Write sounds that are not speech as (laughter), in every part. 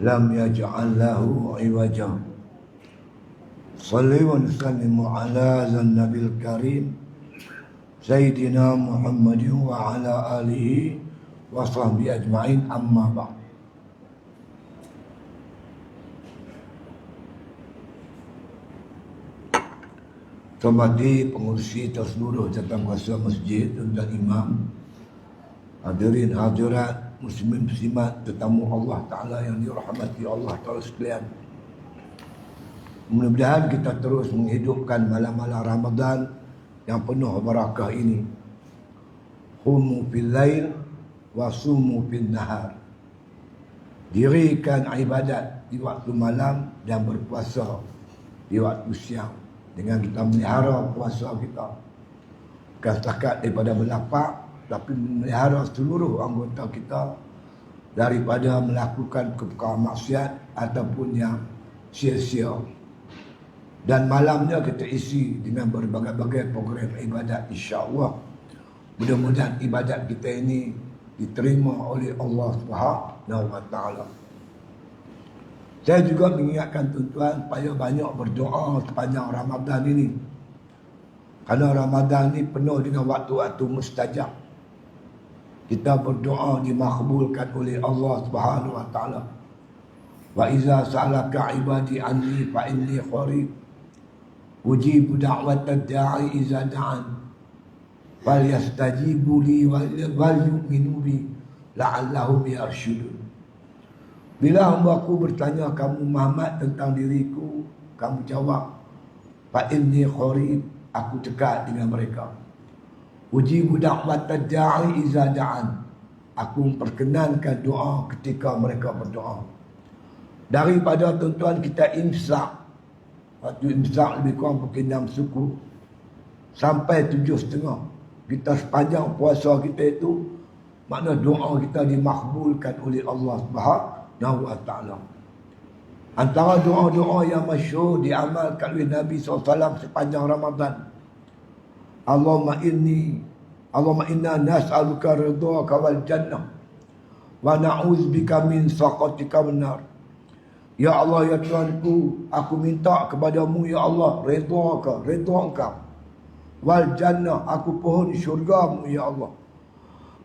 لم يجعل له عوجا. صلوا وسلم على ذا النبي الكريم سيدنا محمد وعلى آله وصحبه أجمعين. أما بعد. Kemati pengurusi terseluruh tentang kuasa masjid dan imam. Hadirin hadirat muslimin muslimat tetamu Allah Ta'ala yang dirahmati Allah Ta'ala sekalian. Mudah-mudahan kita terus menghidupkan malam-malam Ramadan yang penuh barakah ini. Humu fil lail wa sumu fil nahar. Dirikan ibadat di waktu malam dan berpuasa di waktu siang dengan kita melihara puasa kita. Bukan setakat daripada berlapak tapi melihara seluruh anggota kita daripada melakukan perkara maksiat ataupun yang sia-sia dan malamnya kita isi dengan berbagai-bagai program ibadat insya-Allah mudah-mudahan ibadat kita ini diterima oleh Allah Subhanahu wa taala saya juga mengingatkan tuan-tuan supaya banyak berdoa sepanjang Ramadan ini. Kerana Ramadan ini penuh dengan waktu-waktu mustajab. Kita berdoa dimakbulkan oleh Allah Subhanahu wa taala. Wa iza sa'alaka ibadi anni fa inni qarib. Ujibu da'wata da'i iza da'an. Fal yastajibu li wal yu'minu bi la'allahum yarshudun. Bila hamba aku bertanya kamu Muhammad tentang diriku, kamu jawab, Fa inni qarib, aku dekat dengan mereka. Uji budak mata iza da'an. Aku memperkenankan doa ketika mereka berdoa. Daripada tuan-tuan kita imsak. Waktu imsak lebih kurang pukul 6 suku. Sampai tujuh setengah. Kita sepanjang puasa kita itu. Makna doa kita dimakbulkan oleh Allah Subhanahu Nahu Ta'ala Antara doa-doa yang masyur diamalkan oleh Nabi SAW sepanjang Ramadan Allahumma inni Allahumma inna nas'aluka ridhaka wal jannah wa na'udzubika min saqatika benar Ya Allah ya Tuhanku aku minta kepadamu ya Allah ridhaka ridha engkau wal jannah. Aku pohon syurgamu ya Allah.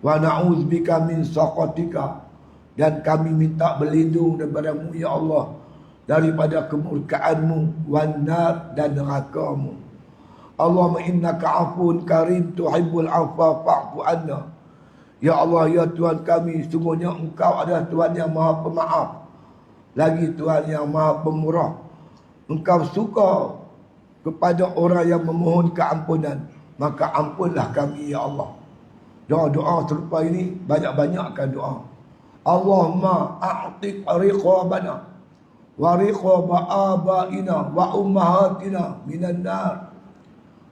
Wa na'udzubika min saqatika. Dan kami minta berlindung daripada-Mu ya Allah daripada kemurkaanmu wanar dan neraka-Mu. Allahumma innaka afun karim tuhibbul afwa fa'fu anna. Ya Allah ya Tuhan kami sungguhnya Engkau adalah Tuhan yang Maha Pemaaf. Lagi Tuhan yang Maha Pemurah. Engkau suka kepada orang yang memohon keampunan, maka ampunlah kami ya Allah. Doa-doa serupa ini banyak-banyakkan doa. Allahumma a'tiq riqabana wa riqaba abaina wa ummahatina minan nar.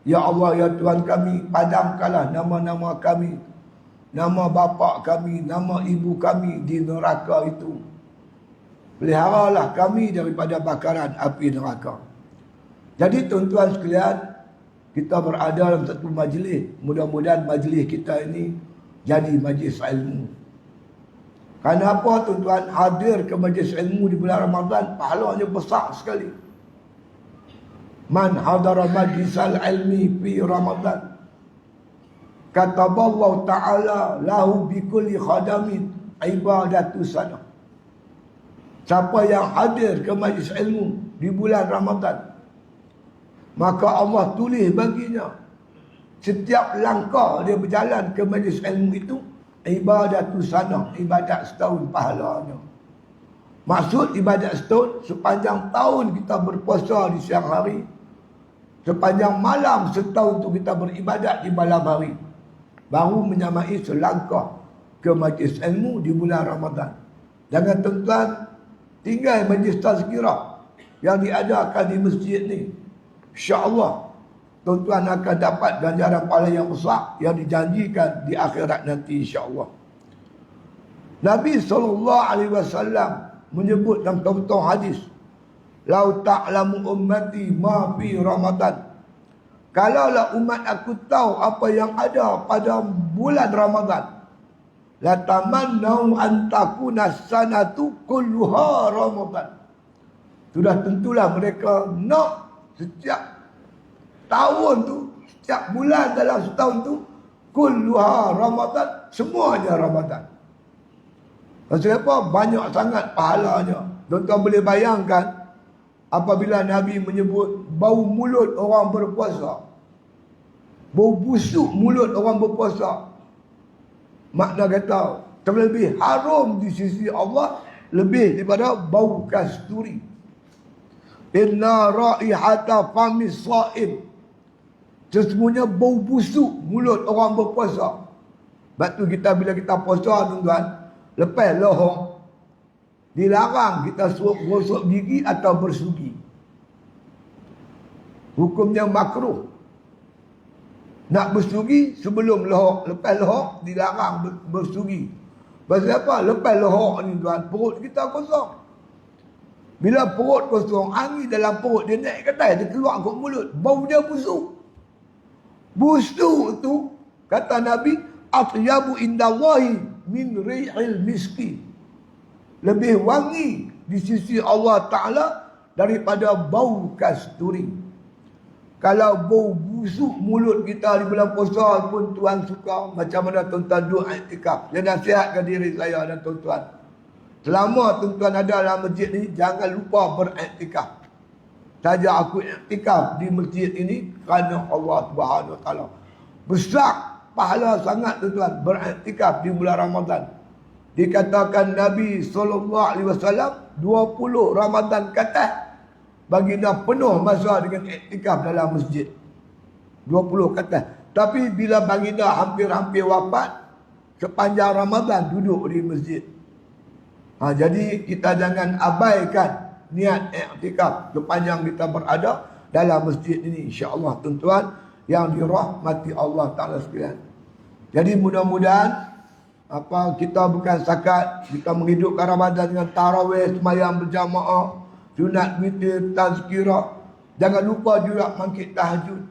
Ya Allah ya Tuhan kami padamkanlah nama-nama kami nama bapa kami nama ibu kami di neraka itu. Peliharalah kami daripada bakaran api neraka. Jadi tuan-tuan sekalian kita berada dalam satu majlis mudah-mudahan majlis kita ini jadi majlis ilmu Kenapa tuan-tuan hadir ke majlis ilmu di bulan Ramadan pahalanya besar sekali. Man hadara majlis al-ilmi fi Ramadan. Kata Allah Ta'ala lahu bi kulli khadamin ibadatu sana. Siapa yang hadir ke majlis ilmu di bulan Ramadan. Maka Allah tulis baginya. Setiap langkah dia berjalan ke majlis ilmu itu ibadat tu sana ibadat setahun pahalanya maksud ibadat setahun sepanjang tahun kita berpuasa di siang hari sepanjang malam setahun tu kita beribadat di malam hari. Baru menyamai selangkah ke majlis ilmu di bulan Ramadan. Jangan tuan-tuan tinggal majlis tazkirah yang diadakan di masjid ni. insya-Allah tuan-tuan akan dapat ganjaran pahala yang besar yang dijanjikan di akhirat nanti insya-Allah. Nabi sallallahu alaihi wasallam menyebut dalam contoh hadis, "Lau ta'lamu ummati ma fi Ramadan." Kalaulah umat aku tahu apa yang ada pada bulan Ramadan. la tamannau an takuna sanatu kulluha ramadan sudah tentulah mereka nak setiap tahun tu setiap bulan dalam setahun tu kulluha ramadan semuanya ramadan Pasal apa? Banyak sangat pahalanya. Tuan-tuan boleh bayangkan apabila Nabi menyebut bau mulut orang berpuasa. Bau busuk mulut orang berpuasa. Makna kata terlebih harum di sisi Allah lebih daripada bau kasturi. Inna raihata famis sa'im. Sesungguhnya bau busuk mulut orang berpuasa. Sebab tu kita bila kita puasa tuan-tuan, Lepas lohong dilarang kita suruh gosok gigi atau bersugi. Hukumnya makruh. Nak bersugi sebelum lohok. Lepas lohok dilarang bersugi. Pasal apa? Lepas lohok ni tuan, perut kita kosong. Bila perut kosong, angin dalam perut dia naik ke atas, dia keluar ke mulut. Bau dia busuk. Busuk tu, kata Nabi, Atyabu indallahi min ri'il miski lebih wangi di sisi Allah Ta'ala daripada bau kasturi kalau bau busuk mulut kita di bulan puasa pun Tuhan suka macam mana tuan-tuan duduk iktikaf. Saya nasihatkan diri saya dan tuan-tuan. Selama tuan-tuan ada dalam masjid ni jangan lupa beriktikaf saja aku iktikaf di masjid ini kerana Allah Subhanahu Taala. Besar pahala sangat tuan-tuan beriktikaf di bulan Ramadan. Dikatakan Nabi sallallahu alaihi wasallam 20 Ramadan kata baginda penuh masa dengan iktikaf dalam masjid. 20 kata. Tapi bila baginda hampir-hampir wafat sepanjang Ramadan duduk di masjid. Ha, jadi kita jangan abaikan niat iktikaf sepanjang kita berada dalam masjid ini insya-Allah tuan-tuan yang dirahmati Allah Taala sekalian. Jadi mudah-mudahan apa kita bukan sakat kita menghidupkan Ramadan dengan tarawih semayang berjamaah, sunat witir, tazkirah. Jangan lupa juga mangkit tahajud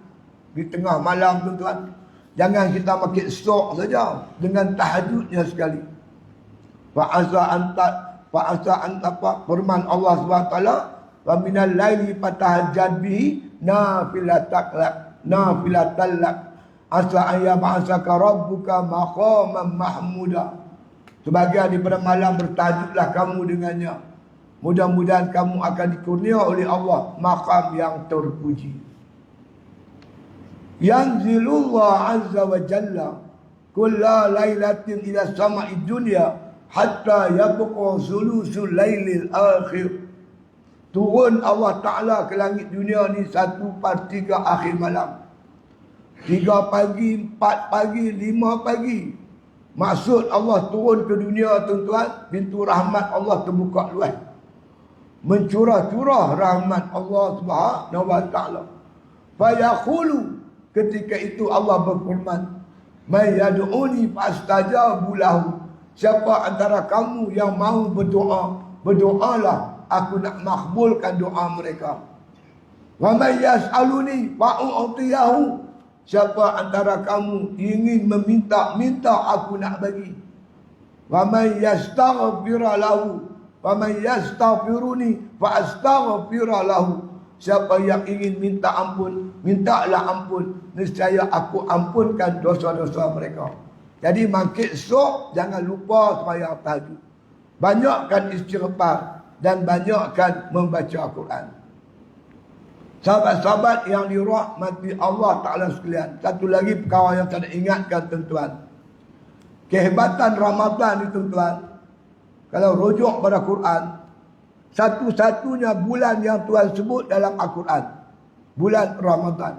di tengah malam tuan-tuan. Jangan kita mangkit stok saja dengan tahajudnya sekali. Fa asa anta fa asa anta fa firman Allah Subhanahu taala wa minal laili fatahajjad bihi nafilatan lak nafilatan lak Asa ayya ba'asaka rabbuka maqaman mahmuda. Sebagai daripada malam bertajuklah kamu dengannya. Mudah-mudahan kamu akan dikurnia oleh Allah maqam yang terpuji. Yanzilullah azza wa jalla kulla lailatin ila sama'i dunya hatta yabqa sulusul lailil akhir. Turun Allah Ta'ala ke langit dunia ni satu per tiga akhir malam. Tiga pagi, empat pagi, lima pagi. Maksud Allah turun ke dunia tuan-tuan. Pintu rahmat Allah terbuka luas. Mencurah-curah rahmat Allah ta'ala. Fayakhulu. Ketika itu Allah berfirman. Mayyadu'uni fastajabu lahu. Siapa antara kamu yang mahu berdoa. Berdoalah. Aku nak makbulkan doa mereka. Wa mayyas'aluni fa'u'tiyahu. Siapa antara kamu ingin meminta-minta aku nak bagi. Wa may yastaghfira lahu wa may yastaghfiruni fa astaghfira lahu. Siapa yang ingin minta ampun, mintalah ampun. Nescaya aku ampunkan dosa-dosa mereka. Jadi mangkit sok jangan lupa sembahyang tahajud. Banyakkan istighfar dan banyakkan membaca Al-Quran. Sahabat-sahabat yang dirahmati Allah Ta'ala sekalian. Satu lagi perkara yang saya ingatkan tuan-tuan. Kehebatan Ramadan ni tuan-tuan. Kalau rujuk pada Quran. Satu-satunya bulan yang Tuhan sebut dalam Al-Quran. Bulan Ramadan.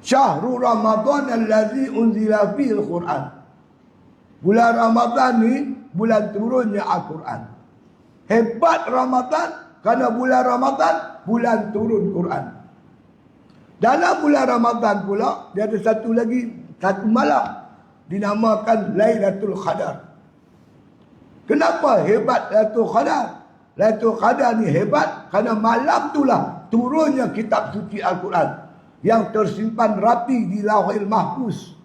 Syahrul Ramadan al-lazi unzila fil Quran. Bulan Ramadan ni bulan turunnya Al-Quran. Hebat Ramadan kerana bulan Ramadan, bulan turun Quran. Dalam bulan Ramadan pula, dia ada satu lagi, satu malam. Dinamakan Lailatul Qadar. Kenapa hebat Lailatul Qadar? Lailatul Qadar ni hebat kerana malam itulah turunnya kitab suci Al-Quran. Yang tersimpan rapi di lauhil mahfuz.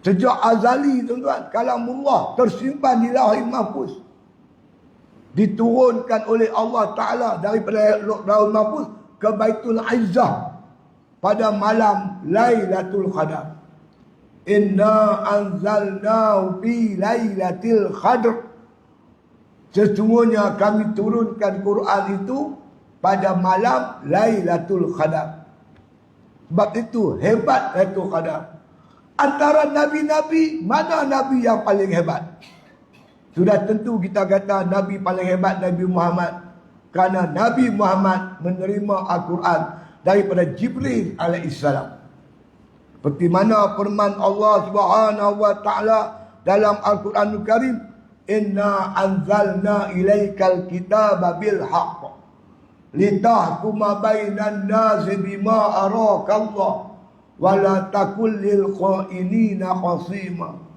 Sejak azali tuan-tuan. Kalamullah tersimpan di lahir mahfuz. Diturunkan oleh Allah Ta'ala daripada lahir mahfuz ke Baitul Izzah. Pada malam Lailatul Qadar. Inna anzalna fi Lailatul Qadar. Sesungguhnya kami turunkan Quran itu pada malam Lailatul Qadar. Sebab itu hebat Lailatul Qadar antara nabi-nabi mana nabi yang paling hebat sudah tentu kita kata nabi paling hebat nabi Muhammad. Kerana nabi Muhammad menerima al-Quran daripada Jibril alaihissalam. Seperti mana firman Allah Subhanahu wa taala dalam Al-Quranul Karim inna anzalna ilaikal kitaba bil haqq litahkuma bainan nasi bima araka Allah wala takul lil qainina qasima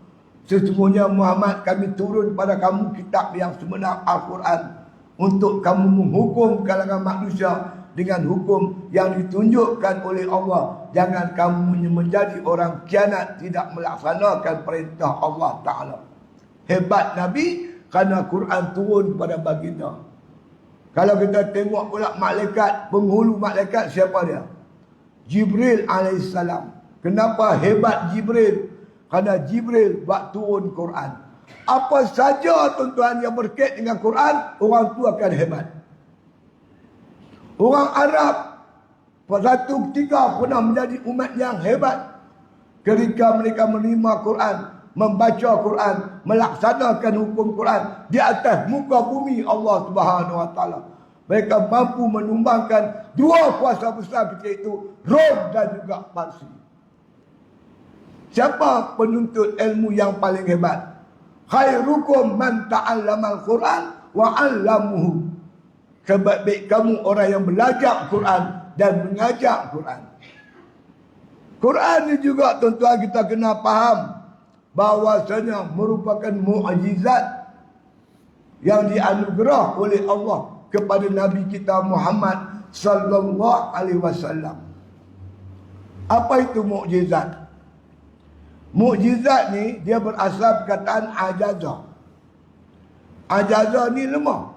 sesungguhnya Muhammad kami turun pada kamu kitab yang sebenar Al-Quran untuk kamu menghukum kalangan manusia dengan hukum yang ditunjukkan oleh Allah jangan kamu menjadi orang kianat tidak melaksanakan perintah Allah taala hebat nabi kerana Quran turun pada baginda kalau kita tengok pula malaikat penghulu malaikat siapa dia Jibril alaihissalam. Kenapa hebat Jibril? Karena Jibril buat turun Quran. Apa saja tuan-tuan yang berkait dengan Quran, orang tu akan hebat. Orang Arab satu ketika pernah menjadi umat yang hebat. Ketika mereka menerima Quran, membaca Quran, melaksanakan hukum Quran di atas muka bumi Allah Subhanahu Wa Taala mereka mampu menumbangkan dua kuasa besar ketika itu Rom dan juga Parsi siapa penuntut ilmu yang paling hebat khairukum man ta'allama al-Quran wa 'allamuhu sebaik kamu orang yang belajar Quran dan mengajar Quran Quran ini juga tuan-tuan kita kena faham bahawasanya merupakan mukjizat yang dianugerah oleh Allah kepada Nabi kita Muhammad sallallahu alaihi wasallam. Apa itu mukjizat? Mukjizat ni dia berasal perkataan ajazah. Ajazah ni lemah.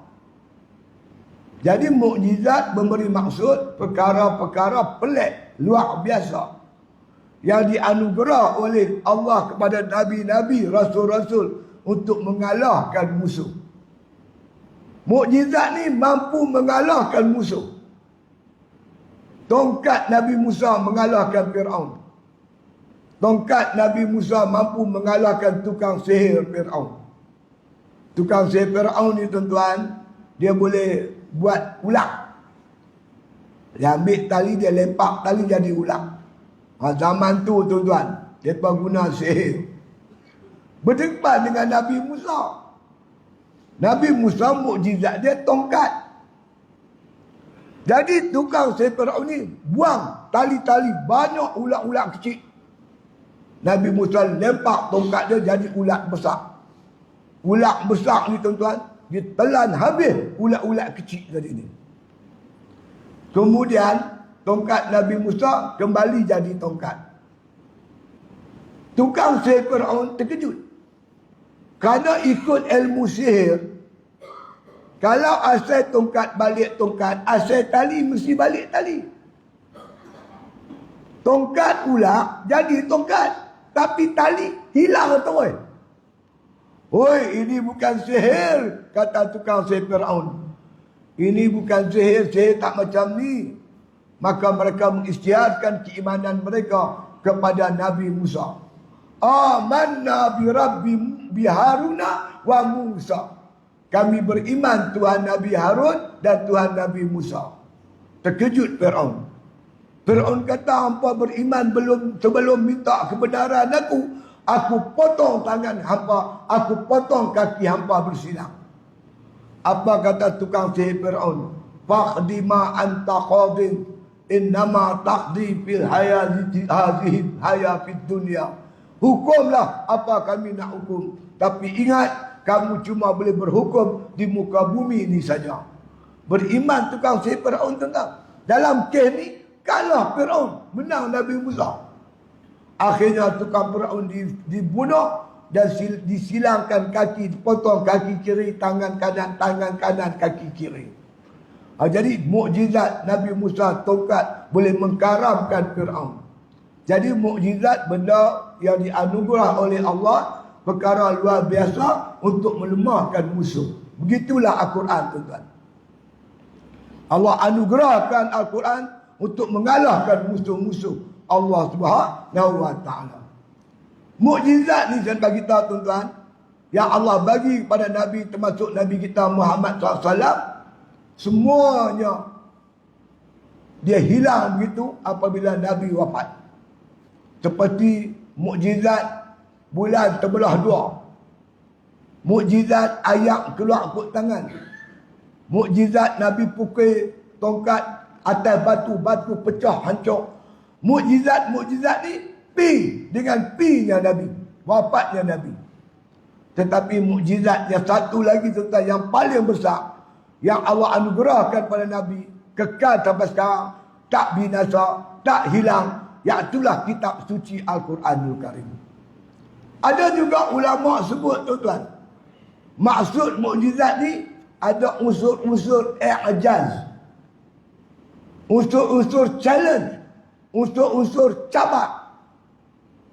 Jadi mukjizat memberi maksud perkara-perkara pelik, luar biasa. Yang dianugerah oleh Allah kepada nabi-nabi, rasul-rasul untuk mengalahkan musuh. Mukjizat ni mampu mengalahkan musuh. Tongkat Nabi Musa mengalahkan Fir'aun. Tongkat Nabi Musa mampu mengalahkan tukang sihir Fir'aun. Tukang sihir Fir'aun ni tuan-tuan, dia boleh buat ulang. Dia ambil tali, dia lempak tali jadi ulang. Ha, zaman tu tuan-tuan, dia guna sihir. Berdepan dengan Nabi Musa. Nabi Musa mukjizat dia tongkat. Jadi tukang Fir'aun ni buang tali-tali banyak ulat-ulat kecil. Nabi Musa lempak tongkat dia jadi ulat besar. Ulat besar ni tuan-tuan, dia telan habis ulat-ulat kecil tadi ni. Kemudian tongkat Nabi Musa kembali jadi tongkat. Tukang Fir'aun terkejut. Kerana ikut ilmu sihir, kalau asal tongkat balik tongkat, asal tali mesti balik tali. Tongkat pula jadi tongkat. Tapi tali hilang terus. Oi, ini bukan sihir, kata tukang sihir Fir'aun. Ini bukan sihir, sihir tak macam ni. Maka mereka mengisytiharkan keimanan mereka kepada Nabi Musa. Amanna bi Rabbi bi Haruna wa Musa. Kami beriman Tuhan Nabi Harun dan Tuhan Nabi Musa. Terkejut Fir'aun. Fir'aun kata, hampa beriman belum sebelum minta kebenaran aku. Aku potong tangan hampa. Aku potong kaki hampa bersilang. Apa kata tukang sihir Fir'aun? Faqdi ma anta qadin. Innama taqdi fil hayati hazihi hayafid dunia. Hukumlah apa kami nak hukum. Tapi ingat, kamu cuma boleh berhukum di muka bumi ini saja. Beriman tukang si Fir'aun tentang. Dalam kes ni, kalah Fir'aun menang Nabi Musa. Akhirnya tukang Fir'aun dibunuh dan disilangkan kaki, dipotong kaki kiri, tangan kanan, tangan kanan, kaki kiri. Ha, jadi mukjizat Nabi Musa tongkat boleh mengkaramkan Fir'aun. Jadi mukjizat benda yang dianugerah oleh Allah perkara luar biasa untuk melemahkan musuh. Begitulah Al-Quran tuan-tuan. Allah anugerahkan Al-Quran untuk mengalahkan musuh-musuh Allah Subhanahu wa taala. Mukjizat ni saya bagi tahu tuan-tuan yang Allah bagi kepada Nabi termasuk Nabi kita Muhammad SAW semuanya dia hilang begitu apabila Nabi wafat. Seperti mukjizat bulan terbelah dua. Mukjizat ayam keluar kut tangan. Mukjizat Nabi pukul tongkat atas batu, batu pecah hancur. Mukjizat-mukjizat ni pi dengan pi-nya Nabi. Wafatnya Nabi. Tetapi mukjizat yang satu lagi tentang yang paling besar yang Allah anugerahkan pada Nabi kekal sampai sekarang tak binasa, tak hilang. Yang itulah kitab suci Al-Quranul Karim. Ada juga ulama sebut tuan-tuan. Maksud mukjizat ni ada unsur-unsur i'jaz. Unsur-unsur challenge. Unsur-unsur cabar.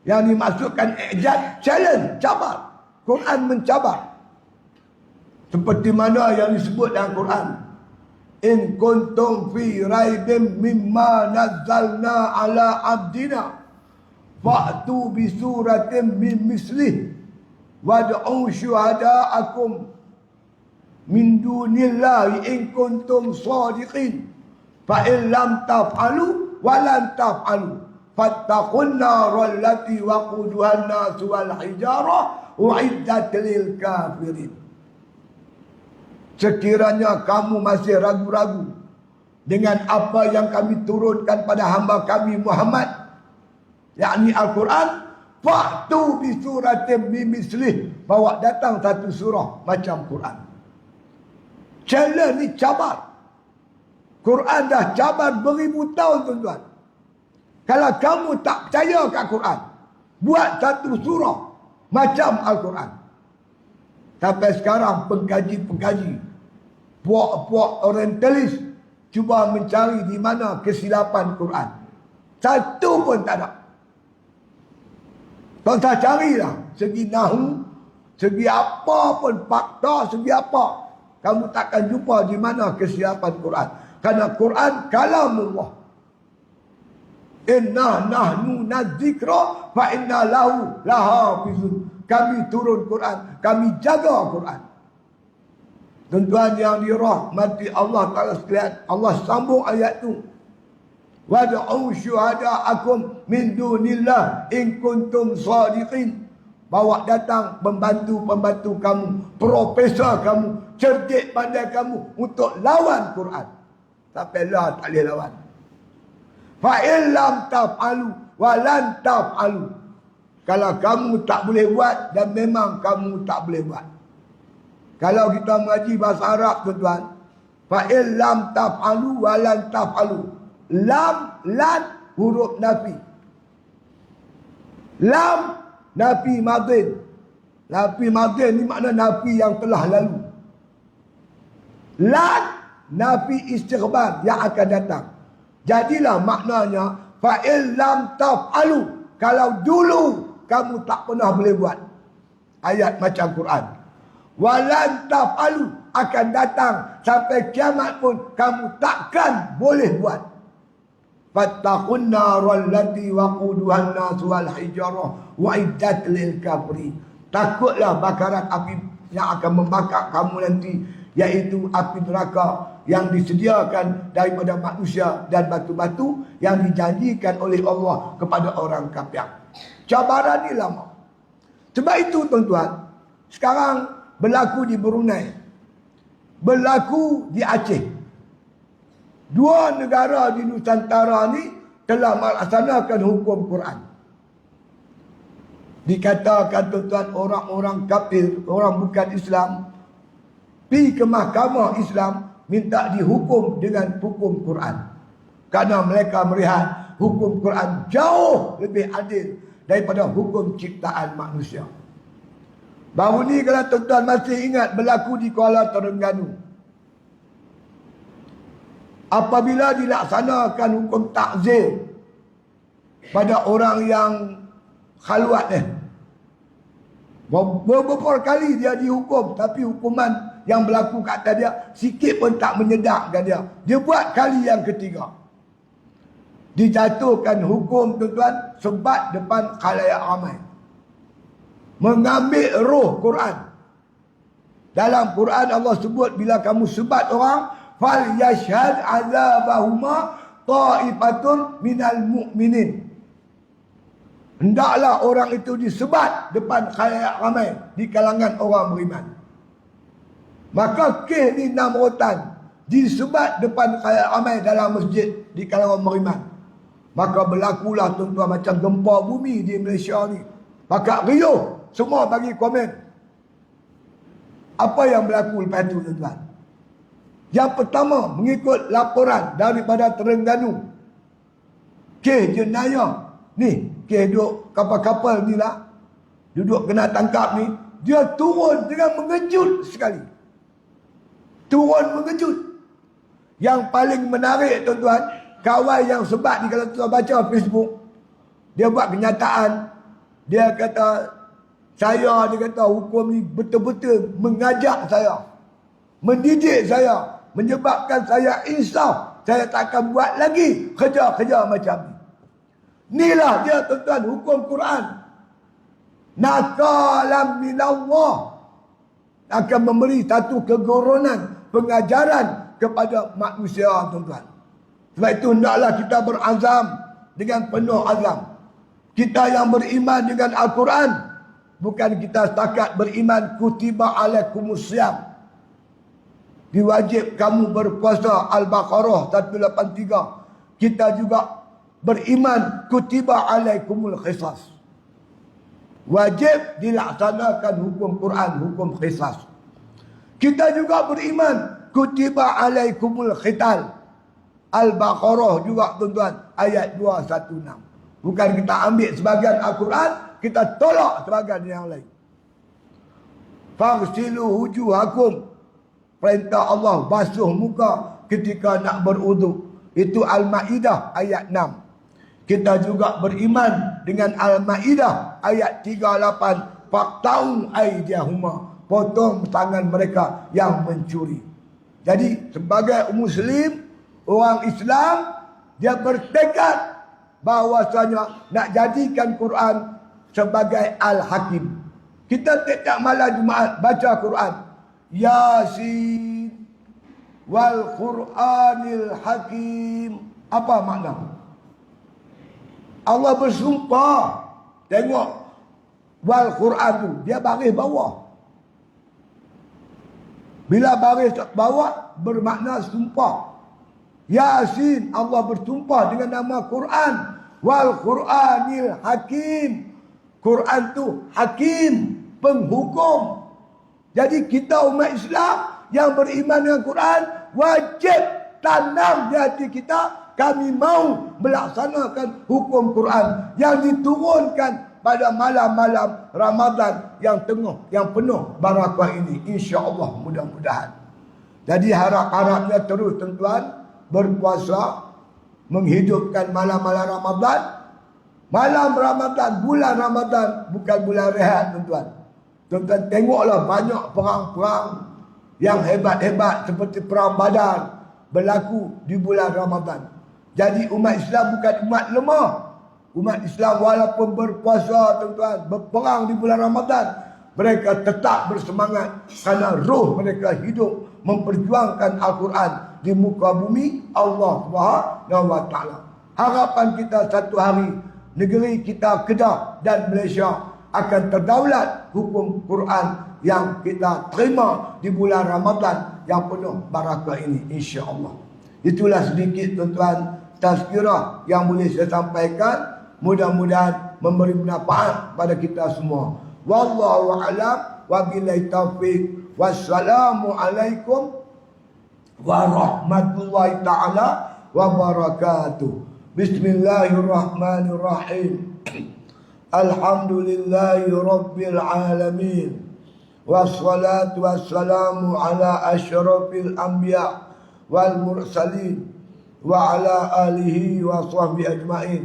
Yang dimaksudkan i'jaz challenge, cabar. Quran mencabar. Seperti mana yang disebut dalam Quran. In kuntum fi raibim mimma nazzalna ala abdina. Fa'tu bi suratin min mislih wad'u syuhada'akum min dunillahi in kuntum sadiqin fa in lam taf'alu wa lan taf'alu. Fattaqun nar allati waquduha an-nas wal hijarah uiddat lil kafirin. Sekiranya kamu masih ragu-ragu dengan apa yang kami turunkan pada hamba kami Muhammad yakni Al-Quran Faktu bi suratim mimislih Bawa datang satu surah macam Quran. Challenge ni cabar Quran dah cabar beribu tahun tuan-tuan Kalau kamu tak percaya kat Quran Buat satu surah Macam Al-Quran Sampai sekarang pengkaji-pengkaji Puak-puak orientalis Cuba mencari di mana kesilapan Quran Satu pun tak ada Tuan-tuan carilah segi nahu, segi apa pun fakta, segi apa. Kamu takkan jumpa di mana kesiapan Quran. Karena Quran kalamullah. Inna nahnu nadzikra fa inna lahu lahafizun. Kami turun Quran, kami jaga Quran. Tuan-tuan yang dirahmati Allah Taala sekalian, Allah sambung ayat tu wad'u syuhada'akum min dunillah in kuntum sadiqin bawa datang pembantu-pembantu kamu profesor kamu cerdik pandai kamu untuk lawan Quran tapi lah tak boleh lawan fa illam taf'alu wa lan taf'alu kalau kamu tak boleh buat dan memang kamu tak boleh buat kalau kita mengaji bahasa Arab tuan-tuan fa illam taf'alu wa lan taf'alu Lam, lan, huruf nafi. Lam, nafi madin. Nafi madin ni makna nafi yang telah lalu. Lan, nafi istighbar yang akan datang. Jadilah maknanya, fa'il lam taf'alu. Kalau dulu kamu tak pernah boleh buat. Ayat macam Quran. Walan taf'alu akan datang sampai kiamat pun kamu takkan boleh buat. Fattaqun naral lati waquduhan nas wal hijarah wa iddat lil kafri. Takutlah bakaran api yang akan membakar kamu nanti yaitu api neraka yang disediakan daripada manusia dan batu-batu yang dijanjikan oleh Allah kepada orang kafir. Cabaran ni lama. Sebab itu tuan-tuan, sekarang berlaku di Brunei. Berlaku di Aceh. Dua negara di Nusantara ni telah melaksanakan hukum Quran. Dikatakan tuan-tuan orang-orang kafir, orang bukan Islam, pi ke mahkamah Islam minta dihukum dengan hukum Quran. Karena mereka melihat hukum Quran jauh lebih adil daripada hukum ciptaan manusia. Baru ni kalau tuan-tuan masih ingat berlaku di Kuala Terengganu. Apabila dilaksanakan hukum takzir pada orang yang khaluat ni. Beberapa kali dia dihukum tapi hukuman yang berlaku kat atas dia sikit pun tak menyedakkan dia. Dia buat kali yang ketiga. Dijatuhkan hukum tuan-tuan sebab depan khalayak ramai mengambil roh Quran. Dalam Quran Allah sebut bila kamu sebat orang fal yashhad azabahuma taifatun minal mu'minin. Hendaklah orang itu disebat depan khalayak ramai di kalangan orang beriman. Maka kes ni enam rotan disebat depan khalayak ramai dalam masjid di kalangan orang beriman. Maka berlakulah tuan-tuan macam gempa bumi di Malaysia ni. Maka riuh semua bagi komen. Apa yang berlaku lepas itu tuan-tuan? Yang pertama, mengikut laporan daripada Terengganu. Kes jenayah. Ni, duduk kapal-kapal ni lah. Duduk kena tangkap ni. Dia turun dengan mengejut sekali. Turun mengejut. Yang paling menarik tuan-tuan. Kawan yang sebat ni kalau tuan baca Facebook. Dia buat kenyataan. Dia kata saya dia kata hukum ni betul-betul mengajak saya. Mendidik saya. Menyebabkan saya insaf. Saya tak akan buat lagi kerja-kerja macam ni. Inilah dia tuan-tuan hukum Quran. Nakalam minallah. Akan memberi satu kegoronan pengajaran kepada manusia tuan-tuan. Sebab itu hendaklah kita berazam dengan penuh azam. Kita yang beriman dengan Al-Quran Bukan kita setakat beriman kutiba alaikumusiyam. Diwajib kamu berpuasa Al-Baqarah 183. Kita juga beriman kutiba alaikumul khisas. Wajib dilaksanakan hukum Quran, hukum khisas. Kita juga beriman kutiba alaikumul khital. Al-Baqarah juga tuan-tuan ayat 216. Bukan kita ambil sebagian Al-Quran, kita tolak sebagian yang lain. Fagsilu hujuhakum. Perintah Allah basuh muka ketika nak berudu. Itu Al-Ma'idah ayat 6. Kita juga beriman dengan Al-Ma'idah ayat 38. Faktau aidiyahuma. Potong tangan mereka yang mencuri. Jadi sebagai Muslim, orang Islam, dia bertekad bahawasanya nak jadikan Quran sebagai Al-Hakim. Kita tiap malam Jumaat baca Quran. Yasin wal Quranil Hakim. Apa makna? Allah bersumpah. Tengok wal Quran tu, dia baris bawah. Bila baris bawah bermakna sumpah. Yasin Allah bersumpah dengan nama Quran wal Quranil Hakim. Quran tu hakim, penghukum. Jadi kita umat Islam yang beriman dengan Quran wajib tanam di hati kita kami mau melaksanakan hukum Quran yang diturunkan pada malam-malam Ramadan yang tengah yang penuh barakah ini insya-Allah mudah-mudahan. Jadi harap-harapnya terus tuan-tuan berpuasa menghidupkan malam-malam Ramadan Malam Ramadan, bulan Ramadan bukan bulan rehat tuan-tuan. Tuan-tuan tengoklah banyak perang-perang yang hebat-hebat seperti perang Badar berlaku di bulan Ramadan. Jadi umat Islam bukan umat lemah. Umat Islam walaupun berpuasa tuan-tuan, berperang di bulan Ramadan, mereka tetap bersemangat kerana roh mereka hidup memperjuangkan Al-Quran di muka bumi Allah taala. Harapan kita satu hari negeri kita Kedah dan Malaysia akan terdaulat hukum Quran yang kita terima di bulan Ramadan yang penuh barakah ini insya-Allah. Itulah sedikit tuan-tuan tazkirah yang boleh saya sampaikan. Mudah-mudahan memberi manfaat pada kita semua. Wallahu a'lam wa billahi taufiq. Wassalamu alaikum warahmatullahi taala wabarakatuh. Bismillahirrahmanirrahim. (clears throat) Alhamdulillahi Rabbil Alamin Wassalatu wassalamu ala ashrafil anbiya wal mursalin wa ala alihi wa sahbihi ajmain.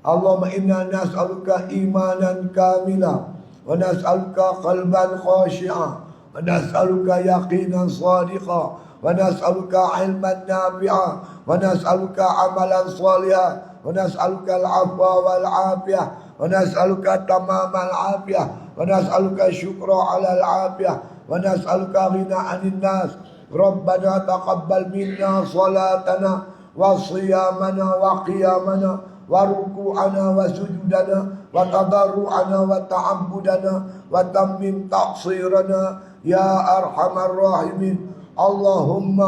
Allahumma inna nas'aluka imanan kamila wa nas'aluka qalban khashi'a wa nas'aluka yaqinan sadiqa wa nas'aluka ilman nafi'a wa nas'aluka amalan saliha wa nas'aluka al-afwa wal afiyah wa nas'aluka tamam al-afiyah wa nas'aluka syukra ala al-afiyah wa nas'aluka anil nas ربنا تقبل منا صلاتنا وصيامنا وقيامنا وركوعنا وسجودنا وتضرعنا وتعبدنا وتمم تقصيرنا يا أرحم الراحمين اللهم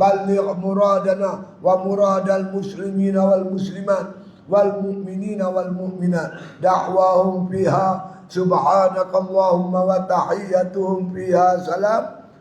بلغ مرادنا ومراد المسلمين والمسلمات والمؤمنين والمؤمنات دعواهم فيها سبحانك اللهم وتحيتهم فيها سلام